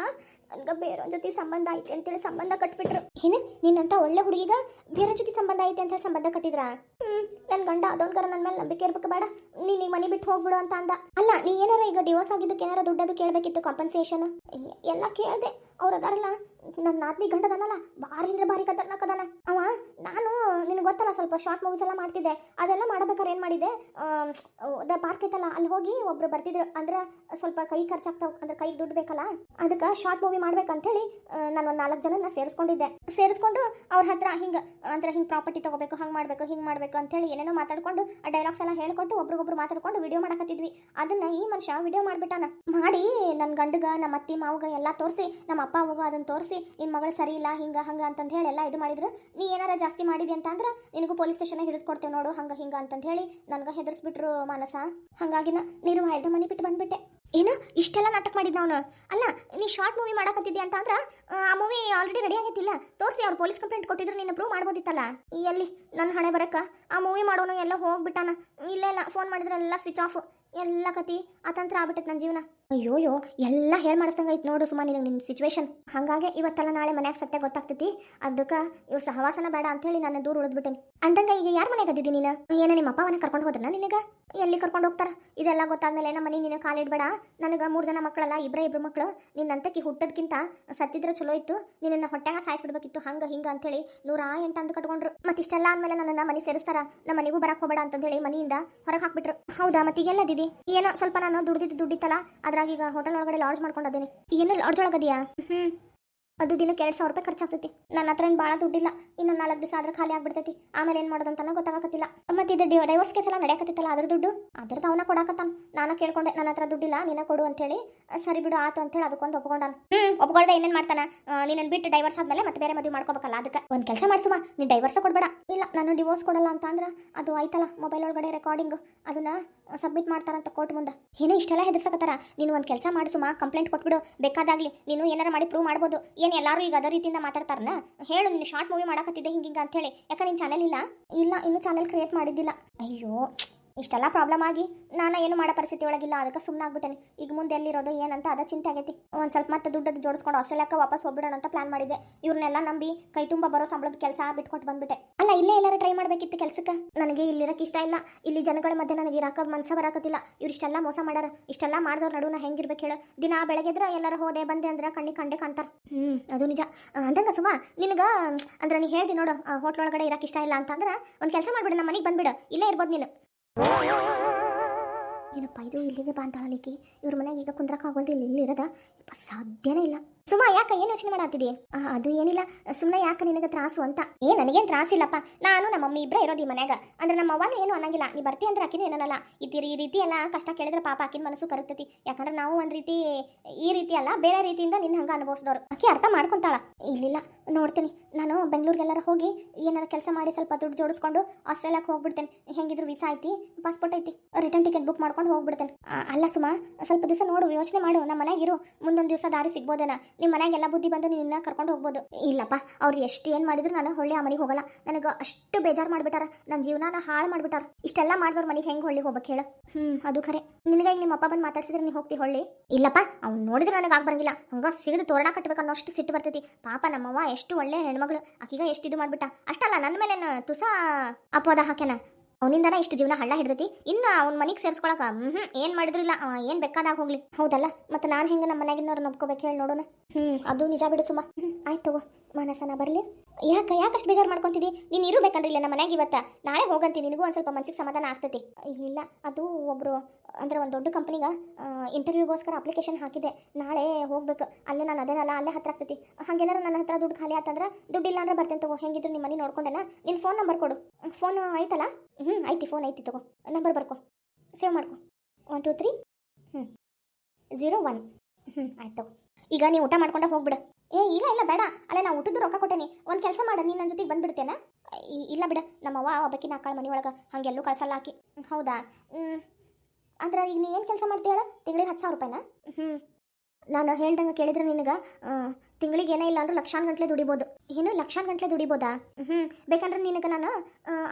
ನನ್ಗೆ ಬೇರೆ ಜೊತೆ ಸಂಬಂಧ ಐತೆ ಅಂತೇಳಿ ಸಂಬಂಧ ಕಟ್ಬಿಟ್ರು. ಏನು, ನಿನ್ನಂತ ಒಳ್ಳೆ ಹುಡುಗಿಗ ಬೇರೆ ಜೊತೆ ಸಂಬಂಧ ಐತೆ ಅಂತ ಹೇಳಿ ಸಂಬಂಧ ಕಟ್ಟಿದ್ರ? ಹ್ಮ್ ನನ್ನ ಗಂಡ ಅದೊಂದ್ಕರ ನನ್ನ ಮೇಲೆ ನಂಬಿಕೆ ಇರ್ಬೇಕು ಬೇಡ. ನೀನ್ ಈಗ ಮನೆ ಬಿಟ್ಟು ಹೋಗ್ಬಿಡು ಅಂತ ಅಂದ. ಅಲ್ಲ, ನೀ ಏನಾರ ಈಗ ಡಿವೋರ್ಸ್ ಆಗಿದ್ದಕ್ಕೆ ಏನಾರ ದುಡ್ಡದು ಕೇಳಬೇಕಿತ್ತು ಕಾಂಪನ್ಸೇಷನ್ ಎಲ್ಲ ಕೇಳ್ದೆ. ಅವ್ರು ಅದಾರಲ್ಲ ನನ್ನ ನಾದ್ನಿ ಗಂಡದನಲ್ಲ, ಭಾರಿ ಅಂದ್ರೆ ಭಾರಿ ಕದನ ಅವ, ನಾನು ನಿನಗೆ ಗೊತ್ತಲ್ಲ, ಸ್ವಲ್ಪ ಶಾರ್ಟ್ ಮೂವೀಸ್ ಎಲ್ಲ ಮಾಡ್ತಿದ್ದೆ. ಅದೆಲ್ಲ ಮಾಡ್ಬೇಕಾದ್ರೆ ಏನು ಮಾಡಿದೆ ದ ಪಾರ್ಕ್ ಐತಲ್ಲ, ಅಲ್ಲಿ ಹೋಗಿ ಒಬ್ರು ಬರ್ತಿದ್ರು. ಅಂದ್ರೆ ಸ್ವಲ್ಪ ಕೈ ಖರ್ಚಾಗ್ತಾವ, ಅಂದ್ರೆ ಕೈಗೆ ದುಡ್ಡು ಬೇಕಲ್ಲ? ಅದಕ್ಕೆ ಶಾರ್ಟ್ ಮೂವಿ ಮಾಡ್ಬೇಕಂತೇಳಿ ನಾನು ಒಂದು ನಾಲ್ಕು ಜನನ ಸೇರಿಸ್ಕೊಂಡಿದ್ದೆ. ಸೇರಿಸ್ಕೊಂಡು ಅವ್ರ ಹತ್ರ ಹಿಂಗೆ, ಅಂದ್ರೆ ಹಿಂಗೆ ಪ್ರಾಪರ್ಟಿ ತಗೋಬೇಕು, ಹಂಗೆ ಮಾಡಬೇಕು, ಹಿಂಗೆ ಮಾಡಬೇಕು ಅಂತೇಳಿ ಏನೇನೋ ಮಾತಾಡ್ಕೊಂಡು, ಆ ಡೈಲಾಗ್ಸ್ ಎಲ್ಲ ಹೇಳ್ಕೊಟ್ಟು ಒಬ್ರಿಗೊಬ್ರು ಮಾತಾಡ್ಕೊಂಡು ವಿಡಿಯೋ ಮಾಡಕತ್ತಿದ್ವಿ. ಅದನ್ನ ಈ ಮನುಷ್ಯ ವಿಡಿಯೋ ಮಾಡ್ಬಿಟ್ಟಾನ. ಮಾಡಿ ನನ್ನ ಗಂಡಗ ನಮ್ಮ ಅತ್ತಿ ಮಾವಗ ಎಲ್ಲ ತೋರಿಸಿ ನಮ್ಮ ಅಪ್ಪ ಅವಾಗ ಅದನ್ನ ತೋರಿಸಿ ನಿನ್ನ ಮಗಳು ಸರಿ ಇಲ್ಲ, ಹಿಂಗ, ಹಂಗ ಅಂತಂದು ಹೇಳಿ ಎಲ್ಲ ಇದು ಮಾಡಿದ್ರು. ನೀ ಏನಾರ ಜಾಸ್ತಿ ಮಾಡಿದೆ ಅಂತ ಅಂದ್ರೆ ನಿನಗೂ ಪೊಲೀಸ್ ಸ್ಟೇಷನ್ ಹಿಡಿದು ಕೊಡ್ತೇವೆ ನೋಡು, ಹಂಗ, ಹಿಂಗ ಅಂತಂದು ಹೇಳಿ ನನಗೆ ಹೆದರ್ಸ್ಬಿಟ್ರು ಮಾನಸ. ಹಂಗಾಗಿನ ನಿರ್ವಾಯದ ಮನೆ ಬಿಟ್ಟು ಬಂದ್ಬಿಟ್ಟೆ. ಏನು ಇಷ್ಟೆಲ್ಲ ನಾಟಕ ಮಾಡಿದ್ನ ಅವನು. ಅಲ್ಲ, ನೀ ಶಾರ್ಟ್ ಮೂವಿ ಮಾಡಕತ್ತಿದ್ದೆ ಅಂತ ಅಂದ್ರೆ, ಆ ಮೂವಿ ಆಲ್ರೆಡಿ ರೆಡಿ ಆಗೈತಿಲ್ಲ ತೋರಿಸಿ ಅವ್ರು ಪೊಲೀಸ್ ಕಂಪ್ಲೇಂಟ್ ಕೊಟ್ಟಿದ್ರು ನಿನ್ನ ಪ್ರೂವ್ ಮಾಡ್ಬೋದಿತ್ತಲ್ಲ. ಎಲ್ಲಿ ನನ್ನ ಹಣೆ ಬರಕ್ಕ? ಆ ಮೂವಿ ಮಾಡೋನು ಎಲ್ಲ ಹೋಗ್ಬಿಟ್ಟಾನ. ಇಲ್ಲೇ ಇಲ್ಲ ಫೋನ್ ಮಾಡಿದ್ರೆ, ಎಲ್ಲ ಸ್ವಿಚ್ ಆಫ್ ಎಲ್ಲ ಕತಿ ಅತಂತ್ರ ಆಗ್ಬಿಟ್ಟೈತೆ ನನ್ನ ಜೀವನ. ಅಯ್ಯೋಯ್ಯೋ, ಎಲ್ಲ ಹೇಳಿ ಮಾಡಿಸ್ದಂಗೆ ಐತೆ ನೋಡು ಸುಮ್ಮ ನಿನಗೆ ನಿನ್ನ ಸಿಚುವೇಶನ್ ಹಾಗಾಗಿ ಇವತ್ತೆಲ್ಲ ನಾಳೆ ಮನ್ಯಾಗ ಸತ್ಯ ಗೊತ್ತಾಗ್ತೈತಿ. ಅದಕ್ಕೆ ಇವ್ ಸಹವಾಸನ ಬೇಡ ಅಂತ ಹೇಳಿ ನಾನು ದೂರ ಉಳಿದ್ಬಿಟ್ಟೇನೆ. ಅಂದಂಗ ಈಗ ಯಾರ ಮನೆಗೆ ಅದಿದ್ದಿ ನೀನು? ಏನ ನಿಮ್ಮ ಅವನ ಕರ್ಕೊಂಡು ಹೋದ್ರನ ನಿನಗ? ಎಲ್ಲಿ ಕರ್ಕೊಂಡು ಹೋಗ್ತಾರ? ಇದೆಲ್ಲ ಗೊತ್ತಾದ್ಮೇಲೆ ನಮ್ಮ ಮನೆ ನಿನ್ನ ಕಾಲಿಡ್ಬೇಡ ನನಗೆ ಮೂರು ಜನ ಮಕ್ಕಳಲ್ಲ ಇಬ್ಬರೇ ಇಬ್ರು ಮಕ್ಕಳು ನಿನ್ನಂತಕ್ಕೆ ಹುಟ್ಟದ್ಕಿಂತ ಸತ್ತಿದ್ರೆ ಚಲೋ ಇತ್ತು. ನಿನ್ನ ಹೊಟ್ಟೆಗ ಸಾಯಿಸ್ಬಿಡ್ಬೇಕಿತ್ತು. ಹಂಗ ಹಿಂಗ ಅಂತೇಳಿ ನೂರ ಎಂಟು ಅಂದು ಕಟ್ಕೊಂಡ್ರು. ಮತ್ತಿಷ್ಟೆಲ್ಲ ಆದ್ಮೇಲೆ ನನ್ನ ಮನೆ ಸೇರಿಸ್ತಾರ. ನಮ್ಮ ಮನೆಗೂ ಬರಕ್ ಹೋಗಬೇಡ ಅಂತಂದೇಳಿ ಮನೆಯಿಂದ ಹೊರಗೆ ಹಾಕ್ಬಿಟ್ರು. ಹೌದಾ, ಮತ್ತೆ ಈಗೆಲ್ಲ ದಿದಿ ಏನೋ ಸ್ವಲ್ಪ ನಾನು ದುಡ್ದಿದ್ದು ದುಡ್ಡಿತ್ತಲ್ಲ ಅದ್ರಾಗ ಈಗ ಹೋಟೆಲ್ ಒಳಗಡೆ ಲಾಡ್ಜ್ ಮಾಡ್ಕೊಂಡಿದ್ದೀನಿ ಏನು ಲಾಡ್ಜ್ ಒಳಗದಿಯಾ ಹ್ಮ್. ಅದು ದಿನಕ್ಕೆ ಎರಡು ಸಾವಿರ ರೂಪಾಯಿ ಖರ್ಚಾಗ್ತೈತಿ. ನನ್ನ ಹತ್ರ ಏನು ಭಾಳ ದುಡ್ಡಿಲ್ಲ. ಇನ್ನು ನಾಲ್ಕು ದಿವಸ ಆದ್ರೆ ಖಾಲಿ ಆಗ್ಬಿಡ್ತೈತಿ. ಆಮೇಲೆ ಏನು ಮಾಡೋದು ಅಂತಾನೆ ಗೊತ್ತಾಗತ್ತಿಲ್ಲ ಮತ್ತೆ ಇದು ಡೈವರ್ಸ್ ಕೇಸ್ ಎಲ್ಲ ನಡೆಯಕತ್ತಿತ್ತಲ್ಲ, ಅದ್ರ ದುಡ್ಡು? ಅದ್ರದ್ದು ಅವನ ಕೊಡಾಕತ್ತಾನ. ನಾನು ಕೇಳ್ಕೊಂಡೆ, ನನ್ನ ಹತ್ರ ದುಡ್ಡಿಲ್ಲ, ನೀನ ಕೊಡು ಅಂತೇಳಿ. ಸರಿ ಬಿಡು, ಆತು ಅಂತೇಳಿ ಅದಕ್ಕೊಂದು ಒಪ್ಕೊಂಡಾನ. ಹ್ಮ್, ಒಪ್ಕೊಳ್ದೆ ಏನೇನು ಮಾಡ್ತಾನ? ನಿನ್ನ ಬಿಟ್ಟು ಡೈವರ್ಸ್ ಆದ್ಮೇಲೆ ಮತ್ತೆ ಬೇರೆ ಮದುವೆ ಮಾಡ್ಕೋಬೇಕಲ್ಲ ಅದಕ್ಕೆ ಒಂದು ಕೆಲಸ ಮಾಡಿಸುವ, ನೀನು ಡೈವರ್ಸ ಕೊಡ್ಬೇಡ. ಇಲ್ಲ, ನಾನು ಡಿವೋರ್ಸ್ ಕೊಡಲ್ಲ ಅಂತ ಅಂದ್ರೆ ಅದು ಆಯ್ತಲ್ಲ ಮೊಬೈಲ್ ಒಳಗಡೆ ರೆಕಾರ್ಡಿಂಗ್ ಅದನ್ನ ಸಬ್ಮಿಟ್ ಮಾಡ್ತಾರಂತ ಕೋರ್ಟ್ ಮುಂದೆ. ಏನೋ ಇಷ್ಟೆಲ್ಲ ಹೆದರ್ಸಕತ್ತಾರ. ನೀನು ಒಂದು ಕೆಲಸ ಮಾಡಿಸುಮ ಕಂಪ್ಲೇಂಟ್ ಕೊಟ್ಬಿಡು. ಬೇಕಾದಾಗ್ಲಿ ನೀನು ಏನಾರ ಮಾಡಿ ಪ್ರೂವ್ ಮಾಡ್ಬೋದು. ಏನು ಎಲ್ಲರೂ ಈಗ ಅದೇ ರೀತಿಯಿಂದ ಮಾತಾಡ್ತಾರನ ಹೇಳು ನೀನು ಶಾರ್ಟ್ ಮೂವಿ ಮಾಡಕತ್ತಿದ್ದೆ ಹಿಂಗಿಂಗ ಅಂತೇಳಿ ಯಾಕೆ ನಿನ್ನ ಚಾನೆಲ್ ಇಲ್ಲ? ಇಲ್ಲ, ಇನ್ನೂ ಚಾನೆಲ್ ಕ್ರಿಯೇಟ್ ಮಾಡಿದ್ದಿಲ್ಲ. ಅಯ್ಯೋ ಇಷ್ಟೆಲ್ಲ ಪ್ರಾಬ್ಲಮ್ ಆಗಿ ನಾನು ಏನು ಮಾಡೋ ಪರಿಸ್ಥಿತಿ ಒಳಗಿಲ್ಲ, ಅದಕ್ಕೆ ಸುಮ್ಮನೆ ಈಗ ಮುಂದೆ ಎಲ್ಲಿರೋದು, ಏನಂತ ಅದ ಚಿಂತೆ ಆಗೈತಿ. ಒಂದು ಸ್ವಲ್ಪ ಮತ್ತೆ ದುಡ್ಡದ್ದು ಜೋಡಿಸ್ಕೊಂಡು ಆಸ್ಟ್ರೇಲಿಯಾಕ್ಕೆ ವಾಪಸ್ ಹೋಗ್ಬಿಡೋಣ ಅಂತ ಪ್ಲಾನ್ ಮಾಡಿದೆ. ಇವ್ರನ್ನೆಲ್ಲ ನಂಬಿ ಕೈ ತುಂಬ ಬರೋ ಸಂಬಳದ ಕೆಲಸ ಬಿಟ್ಕೊಟ್ಟು ಬಂದ್ಬಿಟ್ಟೆ. ಅಲ್ಲ, ಇಲ್ಲೇ ಎಲ್ಲರೂ ಟ್ರೈ ಮಾಡಬೇಕಿತ್ತು ಕೆಲಸಕ್ಕೆ? ನನಗೆ ಇಲ್ಲಿರಕ್ಕೆ ಇಷ್ಟ ಇಲ್ಲ. ಇಲ್ಲಿ ಜನಗಳ ಮಧ್ಯೆ ನನಗೆ ಇರಾಕ ಮನಸ್ಸ ಬರಾಕತ್ತಿಲ್ಲ. ಇವ್ರು ಇಷ್ಟೆಲ್ಲ ಮೋಸ ಮಾಡ್ಯಾರ ಇಷ್ಟೆಲ್ಲ ಮಾಡಿದವ್ರ ನಡುನ ಹೆಂಗಿರ್ಬೇಕು ಹೇಳು. ದಿನ ಬೆಳಗ್ಗೆದ್ರ ಎಲ್ಲರೂ ಹೋದೆ ಬಂದೆ ಅಂದ್ರೆ ಕಣ್ಣಿಗೆ ಕಂಡೆ ಕಾಣ್ತಾರ. ಹ್ಞೂ ಅದು ನಿಜ. ಅಂದಂಗ ಸುಮ, ನಿನಗೆ, ಅಂದ್ರೆ ನೀ ಹೇಳ್ದಿ ನೋಡು ಹೋಟ್ಲ್ ಒಳಗಡೆ ಇರಕ್ಕೆ ಇಷ್ಟ ಇಲ್ಲ ಅಂತಂದ್ರೆ ಒಂದು ಕೆಲಸ ಮಾಡ್ಬಿಡು ನಮ್ಮ ಮನೆಗೆ ಬಂದ್ಬಿಡು. ಇಲ್ಲೇ ಇರ್ಬೋದು ನೀನು. ಏನಪ್ಪ ಇದು ಇಲ್ಲಿಗೆ ಬಾ ಅಂತ ಹೇಳಲಿಕ್ಕೆ ಇವ್ರ ಮನೆಗೆ ಈಗ ಕುಂದ್ರಕ್ಕಾಗೋದು ಇಲ್ಲಿ ಇರೋದ ಸಾಧ್ಯನೇ ಇಲ್ಲ. ಸುಮ್ಮ ಯಾಕೆ? ಏನು ಯೋಚನೆ ಮಾಡಾತಿದಿ? ಅದು ಏನಿಲ್ಲ. ಸುಮ್ಮನೆ ಯಾಕೆ ನಿನಗೆ ತ್ರಾಸು ಅಂತ? ಏ, ನನಗೇನು ತ್ರಾಸಿಲ್ಲಪ್ಪ. ನಾನು ನಮ್ಮ ಮಮ್ಮಿ ಇಬ್ಬರೇ ಇರೋದು ಈ ಮನ್ಯಾಗ. ಅಂದ್ರೆ ನಮ್ಮ ಅವ್ವನು ಏನು ಅನ್ನಂಗಿಲ್ಲ. ನೀ ಬರ್ತಿ ಅಂದ್ರೆ ಆಕಿನೂ ಏನನ್ನಲ್ಲ. ಇತಿ ಈ ರೀತಿ ಎಲ್ಲ ಕಷ್ಟ ಕೇಳಿದ್ರೆ ಪಾಪ ಆಕಿನ ಮನಸ್ಸು ಕರುತ್ತತಿ ಯಾಕಂದ್ರೆ ನಾವು ಒಂದು ರೀತಿ, ಈ ರೀತಿ ಅಲ್ಲ, ಬೇರೆ ರೀತಿಯಿಂದ ನಿನ್ನ ಹಂಗೆ ಅನುಭವಿಸಿದವ್ರು. ಆಕೆ ಅರ್ಥ ಮಾಡ್ಕೊಂತಾಳ. ಇಲ್ಲಿಲ್ಲ, ನೋಡ್ತೀನಿ. ನಾನು ಬೆಂಗಳೂರಿಗೆಲ್ಲರ ಹೋಗಿ ಏನಾರ ಕೆಲಸ ಮಾಡಿ ಸ್ವಲ್ಪ ದುಡ್ಡು ಜೋಡಿಸ್ಕೊಂಡು ಆಸ್ಟ್ರೇಲಿಯಾಕ್ಕೆ ಹೋಗ್ಬಿಡ್ತೇನೆ. ಹೆಂಗಿದ್ರು ವೀಸಾ ಐತಿ, ಪಾಸ್ಪೋರ್ಟ್ ಐತಿ. ರಿಟರ್ನ್ ಟಿಕೆಟ್ ಬುಕ್ ಮಾಡ್ಕೊಂಡು ಹೋಗ್ಬಿಡ್ತೇನೆ. ಅಲ್ಲ ಸುಮಾ, ಸ್ವಲ್ಪ ದಿವಸ ನೋಡು, ಯೋಚನೆ ಮಾಡು. ನಮ್ಮ ಮನೆಗಿರು ಮುಂದೊಂದು ದಿವಸ ದಾರಿ ಸಿಗ್ಬೋದೇನ. ನಿಮ್ಮ ಮನೆಗೆಲ್ಲ ಬುದ್ಧಿ ಬಂದು ನಿನ್ನ ಕರ್ಕೊಂಡು ಹೋಗ್ಬೋದು. ಇಲ್ಲಪ್ಪ, ಅವ್ರು ಎಷ್ಟು ಏನು ಮಾಡಿದ್ರು ನಾನು ಹೊಳ್ಳಿ ಆ ಮನೆಗೆ ಹೋಗಲ್ಲ. ನನಗೆ ಅಷ್ಟು ಬೇಜಾರು ಮಾಡಿಬಿಟ್ಟಾರ. ನನ್ನ ಜೀವನಾನ ಹಾಳು ಮಾಡಿಬಿಟ್ಟಾರ. ಇಷ್ಟೆಲ್ಲ ಮಾಡಿದವ್ರ ಮನೆಗೆ ಹೆಂಗೆ ಹೊಳ್ಳಿ ಹೋಗ್ಬೇಕು ಹೇಳು? ಹ್ಞೂ ಅದು ಖರೆ. ನಿನಗೆ ನಿಮ್ಮ ಅಪ್ಪ ಬಂದು ಮಾತಾಡ್ಸಿದ್ರೆ ನೀ ಹೋಗ್ತಿ ಹೊಳ್ಳಿ? ಇಲ್ಲಪ್ಪ, ಅವ್ನು ನೋಡಿದ್ರೆ ನನಗೆ ಆಗ ಬರಂಗಿಲ್ಲ. ಹಂಗ ಸಿಗದು ತೋರಣ ಕಟ್ಟಬೇಕು ಅನ್ನೋ ಅಷ್ಟು ಸಿಟ್ಟು ಬರ್ತೈತಿ. ಪಾಪ ನಮ್ಮವ್ವ ಎಷ್ಟು ಒಳ್ಳೆ ಹೆಣ್ಮಗಳು. ಆಕಿಗ ಎಷ್ಟು ಇದು ಮಾಡಿಬಿಟ್ಟ. ಅಷ್ಟಲ್ಲ ನನ್ನ ಮೇಲೆ ತುಸ ಅಪೋದ ಹಾಕ್ಯಾನ? ಅವನಿಂದನ ಇಷ್ಟು ಜೀವನ ಹಳ್ಳ ಹಿಡ್ದೈತಿ? ಇನ್ನು ಅವ್ನ ಮನೆಗೆ ಸೇರ್ಸ್ಕೊಳಕ? ಹ್ಞೂ ಏನು ಮಾಡಿದ್ರು ಇಲ್ಲ. ಏನ್ ಬೇಕಾದಾಗ ಹೋಗ್ಲಿ. ಹೌದಲ್ಲ? ಮತ್ತೆ ನಾನು ಹೆಂಗೆ ನಮ್ಮ ಮನೆಗಿನವ್ರು ನಂಬ್ಕೋಬೇಕು ಹೇಳಿ ನೋಡೋಣ. ಹ್ಞೂ ಅದು ನಿಜ ಬಿಡು ಸುಮ್ಮ ಆಯ್ತು ತಗೋ. ಮಾನಸನ ಬರಲಿ. ಯಾಕೆ, ಯಾಕಷ್ಟು ಬೇಜಾರು ಮಾಡ್ಕೊಂತಿದ್ದಿ ನೀನು ಇರಬೇಕಂದ್ರೆ ಇಲ್ಲ ನಮ್ಮ ಮನೆಗೆ ಇವತ್ತ. ನಾಳೆ ಹೋಗಂತಿ, ನಿನಗೂ ಒಂದು ಸ್ವಲ್ಪ ಮನ್ಸಿಗೆ ಸಮಾಧಾನ ಆಗ್ತೈತಿ. ಇಲ್ಲ, ಅದು ಒಬ್ಬರು ಅಂದ್ರೆ ಒಂದು ದೊಡ್ಡ ಕಂಪ್ನಿಗೆ ಇಂಟರ್ವ್ಯೂಗೋಸ್ಕರ ಅಪ್ಲಿಕೇಶನ್ ಹಾಕಿದೆ. ನಾಳೆ ಹೋಗ್ಬೇಕು. ಅಲ್ಲೇ ನಾನು ಅದೇನಲ್ಲ, ಅಲ್ಲೇ ಹತ್ರ ಆಗ್ತೈತಿ. ಹಾಗೇನಾರ ನನ್ನ ಹತ್ರ ದುಡ್ಡು ಖಾಲಿ ಆತಂದ್ರೆ ದುಡ್ಡು ಇಲ್ಲ ಅಂದ್ರೆ ಬರ್ತೇನೆ ತಗೋ. ಹೆಂಗಿದ್ರು ನಿಮ್ಮ ಮನೆ ನೋಡ್ಕೊಂಡೆನ? ನಿನ್ ಫೋನ್ ನಂಬರ್ ಕೊಡು. ಫೋನ್ ಐತಲ್ಲ ಹ್ಞೂ, ಐತಿ ಫೋನ್ ಐತಿ, ತಗೋ. ನಂಬರ್ ಬರ್ಕೊ. ಸೇವ್ ಮಾಡ್ಕೊ. ಒನ್ ಟು ತ್ರೀ ಹ್ಞೂ. ಝೀರೋ ಒನ್ ಹ್ಞೂ, ಆಯ್ತು ತಗೋ. ಈಗ ನೀವು ಊಟ ಮಾಡ್ಕೊಂಡೆ ಹೋಗ್ಬಿಡು. ಏ, ಇಲ್ಲ ಇಲ್ಲ, ಬೇಡ. ಅಲ್ಲ, ನಾ ಊಟದ್ದು ರೊಕ್ಕ ಕೊಟ್ಟೇನಿ. ಒಂದು ಕೆಲಸ ಮಾಡು, ನೀನು ನನ್ನ ಜೊತೆಗೆ ಬಂದ್ಬಿಡ್ತೇನ? ಇಲ್ಲ ಬಿಡ. ನಮ್ಮವ್ವ ಒಬ್ಬಕಿನ ಆಕಳ ಮನೆ ಒಳಗೆ ಹಾಗೆಲ್ಲೂ ಕಳ್ಸಲ್ಲ ಹಾಕಿ ಹೌದಾ? ಅಂದ್ರೆ ಈಗ ನೀ ಏನು ಕೆಲಸ ಮಾಡ್ತೀಯ ತಿಂಗಳಿಗೆ ಹತ್ತು ಸಾವಿರ ರೂಪಾಯಿನ? ಹ್ಞೂ ನಾನು ಹೇಳ್ದಂಗೆ ಕೇಳಿದ್ರೆ ನಿನಗೆ ತಿಂಗಳಿಗೆ ಏನೇ ಇಲ್ಲ ಅಂದ್ರೆ ಲಕ್ಷಾನ್ ಗಂಟ್ಲೆ ದುಡಿಬೋದು. ಏನು, ಲಕ್ಷಾನ್ ಗಂಟ್ಲೆ ದುಡಿಬೋದಾ? ಹ್ಞೂ ಬೇಕಂದ್ರೆ ನಿನಗೆ ನಾನು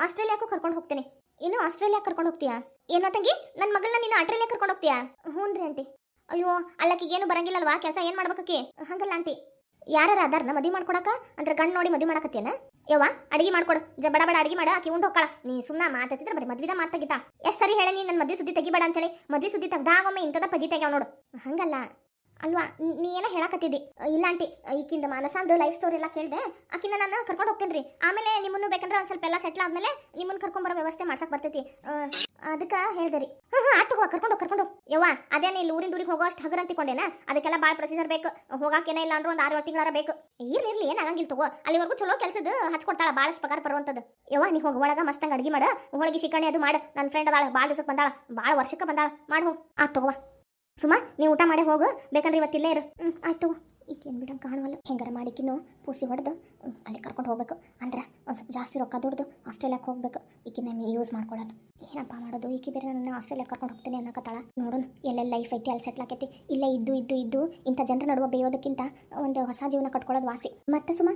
ಆಸ್ಟ್ರೇಲಿಯಾಕ್ಕೂ ಕರ್ಕೊಂಡು ಹೋಗ್ತೀನಿ. ಏನು ಆಸ್ಟ್ರೇಲಿಯಾ ಕರ್ಕೊಂಡು ಹೋಗ್ತೀಯಾ? ಏನೋ ತಂಗಿ ನನ್ನ ಮಗಳನ್ನ ನೀನು ಆಸ್ಟ್ರೇಲಿಯಾ ಕರ್ಕೊಂಡು ಹೋಗ್ತೀಯಾ? ಹ್ಞೂ ರೀ ಆಂಟಿ. ಅಯ್ಯೋ ಅಲ್ಲಕ್ಕಿಗೇನು ಬರಂಗಿಲ್ಲಲ್ವಾ? ಕೆಲಸ ಏನು ಮಾಡ್ಬೇಕಕ್ಕೆ? ಹಂಗಲ್ಲ ಆಂಟಿ. ಯಾರು ಅದಾರ್ನ ಮದಿ ಮಾಡ್ಕೊಡಕ? ಅಂದ್ರೆ ಗಂಡು ನೋಡಿ ಮದಿ ಮಾಡಕತ್ತೇನ ಯವ್ವ, ಅಡಿಗೆ ಮಾಡ್ಕೊಡು. ಜ, ಬಡ ಬಡ ಅಡಿಗೆ ಮಾಡ, ಆಕಿ ಉಂಡು ಹೋಗ್ಕಳ. ನೀ ಸುಮ್ಮನೆ ಮಾತಾಡ್ತಿದ್ರೆ ಬರೀ ಮದ್ವಿದ ಮಾತಾಗಿತ್ತ ಎಷ್ಟ್ ಸರಿ ಹೇಳಿ ನೀನು ನನ್ನ ಮದ್ವೆ ಸುದ್ದಿ ತೆಗಿಬೇಡ ಅಂತೇಳಿ ಮದ್ವೆ ಸುದ್ದಿ ತೆಗ್ದಾಗೊಮ್ಮೆ ಇಂಥದ ಪಜಿ ತೆಗ್ಯಾವ ನೋಡು. ಹಂಗಲ್ಲ. ಅಲ್ವಾ? ನೀ ಏನೋ ಹೇಳಕತ್ತಿದ್ದಿ. ಇಲ್ಲ ಆಂಟಿ ಈಕಿಂದ ಮಾನಸಂದು ಲೈಫ್ ಸ್ಟೋರಿ ಎಲ್ಲ ಕೇಳಿದೆ. ಆಕಿನ ನಾನು ಕರ್ಕೊಂಡು ಹೋಗ್ತೇನೆ ರೀ ಆಮೇಲೆ ನಿಮ್ಮನ್ನು ಬೇಕಂದ್ರೆ ಒಂದು ಸ್ವಲ್ಪ ಎಲ್ಲ ಸೆಟ್ಲ್ ಆದ್ಮೇಲೆ ನಿಮ್ಮನ್ನು ಕರ್ಕೊಂಬರೋ ವ್ಯವಸ್ಥೆ ಮಾಡ್ಸಕ್ ಬರ್ತೈತಿ. ಅದಕ್ಕೆ ಹೇಳ್ದೆ ರೀ. ಹ್ಞೂ ಹ್ಞೂ ಆತು ಹೋಗ, ಕರ್ಕೊಂಡು ಕರ್ಕೊಂಡು ಯವ್ವ ಅದೇನೇ ಇಲ್ಲಿ ಊರಿಂದ ಊರಿಗೆ ಹೋಗೋ ಅಷ್ಟು ಹಗರ್ ಅಂತಿಕೊಂಡೇನ ಅದಕ್ಕೆಲ್ಲ ಭಾಳ ಪ್ರೊಸೀಜರ್ ಬೇಕು. ಹೋಗಾಕೇನೇ ಇಲ್ಲ ಅಂದ್ರೆ ಒಂದು ಆರು ತಿಂಗಳಾರ ಬೇಕು. ಇರ್ಲಿ ಇರ್ಲಿ ಏನಾಗಂಗಿಲ್ಲ ತಗೋ. ಅಲ್ಲಿವರೆಗೂ ಚಲೋ ಕೆಲಸದ ಹಚ್ಕೊಡ್ತಾಳ ಭಾಳಷ್ಟು ಪಗಾರ ಬರುವಂಥದ್ದು ಯವ್ವ, ನೀ ಹೋಗಿ ಒಳಗ ಮಸ್ತಂಗೆ ಅಡಿಗೆ ಮಾಡ. ಹೋಳಿಗೆ ಶಿಕಣಿ ಅದು ಮಾಡು. ನನ್ನ ಫ್ರೆಂಡ್ ಅದಾಳ ಭಾಳ ದಿವಸಕ್ಕೆ ಬಂದಾಳ ಭಾಳ ವರ್ಷಕ್ಕೆ ಬಂದಾಳ. ಮಾಡು ಹೋಗಿ. ಆತು ತಗೋ ಸುಮಾ, ನೀವು ಊಟ ಮಾಡಿ ಹೋಗು. ಬೇಕಂದ್ರೆ ಇವತ್ತಿಲ್ಲೇ ಇರು. ಹ್ಞೂ ಆಯ್ತು ಈಗೇನು ಬಿಡೋ ಕಾಣುವಲ್ಲ? ಹೆಂಗಾರ ಮಾಡಿಕಿನ್ನು? ಪೂಸಿ ಹೊಡೆದು. ಅಲ್ಲಿ ಕರ್ಕೊಂಡು ಹೋಗ್ಬೇಕು. ಅಂದ್ರೆ ಒಂದು ಸ್ವಲ್ಪ ಜಾಸ್ತಿ ರೊಕ್ಕ ದುಡ್ದು ಆಸ್ಟ್ರೇಲಿಯಾಕ್ಕೆ ಹೋಗ್ಬೇಕು. ನಾನು ಯೂಸ್ ಮಾಡ್ಕೊಳ್ಳೋಣ ಏನಪ್ಪ ಮಾಡೋದು? ಈಕೆ ಬೇರೆ ನನ್ನ ಆಸ್ಟ್ರೇಲಿಯಾ ಕರ್ಕೊಂಡು ಹೋಗ್ತೀನಿ ಅನ್ನಕತ್ತಾಳ. ನೋಡೋಣ ಎಲ್ಲೆಲ್ಲ ಲೈಫ್ ಐತಿ, ಅಲ್ಲಿ ಸೆಟ್ಲ್ ಆಕೈತಿ. ಇಲ್ಲೇ ಇದ್ದು ಇದ್ದು ಇದ್ದು ಇಂಥ ಜನರ ನಡುವೆ ಬೇಯೋದಕ್ಕಿಂತ ಒಂದು ಹೊಸ ಜೀವನ ಕಟ್ಕೊಳ್ಳೋದು ವಾಸಿ. ಮತ್ತೆ ಸುಮಾ